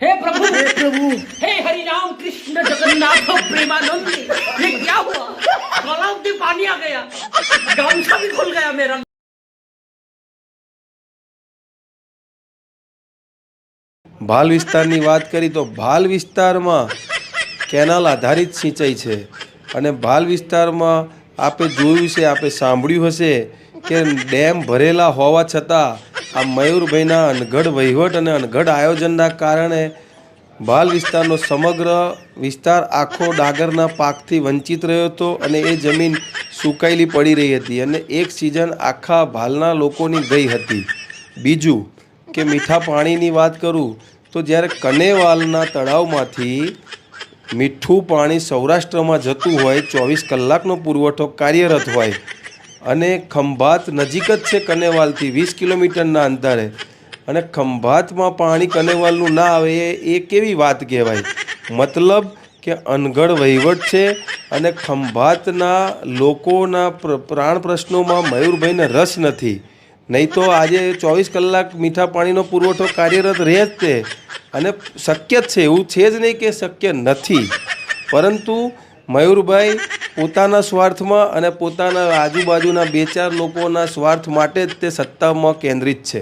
हे प्रभु हे प्रभु हे हरि राम कृष्ण जगन्नाथ प्रेमानंद ये क्या हुआ गला में पानी आ गया गामछा भी खुल गया मेरा ભાલ વિસ્તારની વાત કરી તો ભાલ વિસ્તારમાં કેનાલ આધારિત સિંચાઈ છે અને ભાલ વિસ્તારમાં આપે જોયું છે આપે સાંભળ્યું હશે કે ડેમ ભરેલા હોવા છતાં આ મયુરભાઈના અનગઢ વહીવટ અને અનગઢ આયોજનના કારણે ભાલ વિસ્તારનો સમગ્ર વિસ્તાર આખો ડાગરના પાકથી વંચિત રહ્યો હતો અને એ જમીન સુકાયેલી પડી રહી હતી અને એક સિઝન આખા ભાલના લોકોની ગઈ હતી. બીજું કે મીઠા પાણીની વાત કરું તો જ્યારે કનેવાલના તળાવમાંથી મીઠું પાણી સૌરાષ્ટ્રમાં જતું હોય ચોવીસ કલાકનો પુરવઠો કાર્યરત હોય અને ખંભાત નજીક જ છે કનેવાલથી, વીસ કિલોમીટરના અંતરે. અને ખંભાતમાં પાણી કનેવાલનું ના આવે એ કેવી વાત કહેવાય? મતલબ કે અનગઢ વહીવટ છે અને ખંભાતના લોકોના પ્ર- પ્રાણ પ્રશ્નોમાં મયુરભાઈને રસ નથી. નહીં તો આજે ચોવીસ કલાક મીઠા પાણીનો પુરવઠો કાર્યરત રહે જ તે. અને શક્ય જ છે, એવું છે જ નહીં કે શક્ય નથી. પરંતુ મયુરભાઈ પોતાના સ્વાર્થમાં અને પોતાના આજુબાજુના બે ચાર લોકોના સ્વાર્થ માટે જ તે સત્તામાં કેન્દ્રિત છે.